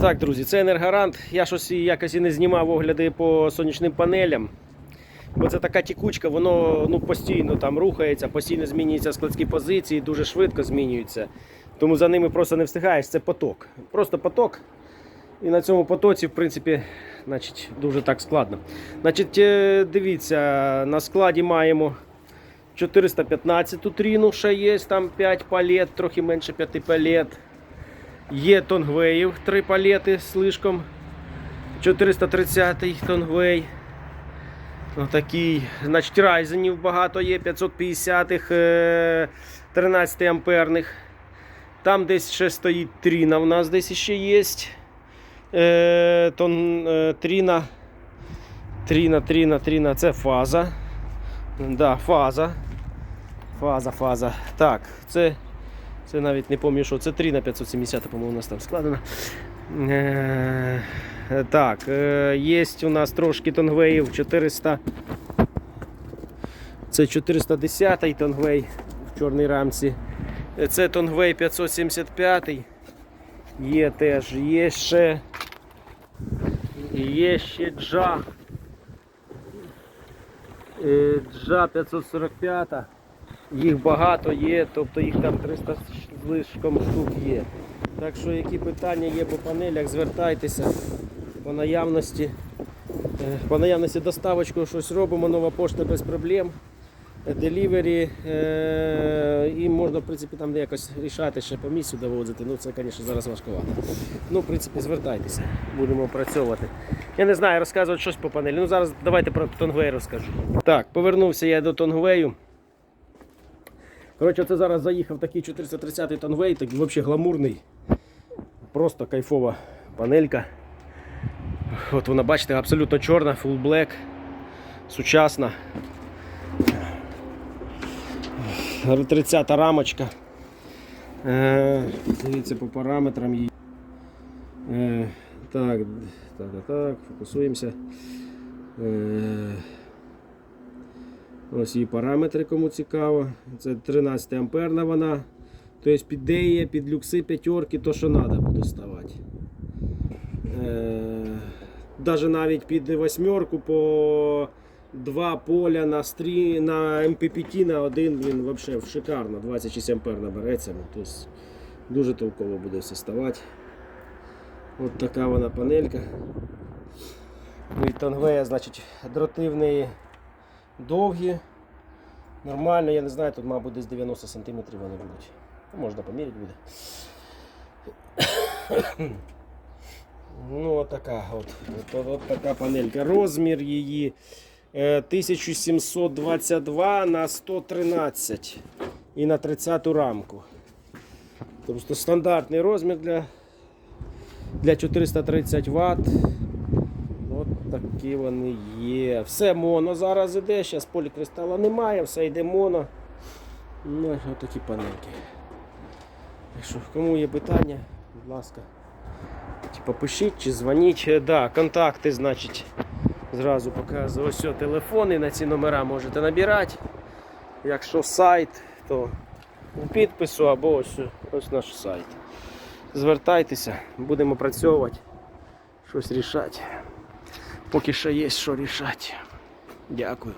Так, друзі, це енергорант. Я щось якось і не знімав огляди по сонячним панелям. Бо це така тікучка, воно ну, постійно там рухається, постійно змінюються складські позиції, дуже швидко змінюються. Тому за ними просто не встигаєш. Це поток. Просто поток. І на цьому потоці, в принципі, значить, дуже так складно. Значить, е, дивіться, на складі маємо 415 тріну, ще є, там 5 палет, трохи менше 5 палет. Є тонгвеїв, 3 палети слишком. 430-й тонгвей. Отакий. Значить, райзенів багато є, 550-х, е, 13 амперних. Там десь ще стоїть тріна, у нас десь ще є. Е, тон, е, тріна. Тріна, тріна, тріна, це фаза. Да, фаза. Фаза, фаза. Так, це, це навіть не пам'ятаю, що це тріна 570, по-моєму, у нас там складено. Е, так, е, є у нас трошки тонгвеїв 400. Це 410 тонгвей в чорній рамці. Це тонгвей 575. Є теж, є ще. Є ще джа. Е, Джа 545. Їх багато є, тобто їх там 300 з лишком штук є. Так що які питання є по панелях, звертайтеся по наявності. Е, По наявності доставочку щось робимо, нова пошта без проблем. Делівері е, і можна в принципі там якось рішати ще по місцю доводити. Ну це, звісно, зараз важкувато. Ну, в принципі, звертайтеся, будемо опрацьовувати. Я не знаю, розказувати щось по панелі. Ну зараз давайте про Тонгвей розкажу. Так, повернувся я до Тонгвею. Коротше, це зараз заїхав такий 430 Тонгвей, так взагалі гламурний. Просто кайфова панелька. От вона, бачите, абсолютно чорна, full black, сучасна. 30 рамочка. Е, дивіться по параметрам її. Е, так, так, так, так, фокусуємося. Е, ось її параметри, кому цікаво. Це 13 амперна вона. Тобто під деє, під люкси п'ятерки, то що треба буде ставати. Е, Даже навіть під восьмерку по два поля на стрі, на MPPT на один він взагалі шикарно, 26 ампер набереться. Ну, тобто дуже толково буде все ставати. От така вона панелька. Від Тонгвея, значить, дроти довгі. Нормально, я не знаю, тут, мабуть, десь 90 см вони будуть. Можна поміряти буде. Ну, от от, от, от така панелька. Розмір її е, 1722 на 113 і на 30 рамку. Тобто стандартний розмір для, для 430 Вт. Такі вони є. Все моно зараз іде, зараз полікристала немає, все йде моно. Ну, такі панельки. Так що, кому є питання, будь ласка. Типа пишіть чи дзвоніть. Да, контакти, значить, зразу показую. Ось телефони на ці номера можете набирати. Якщо сайт, то у підпису або ось, ось наш сайт. Звертайтеся, будемо працювати, щось рішати. Поки що є що рішати. Дякую.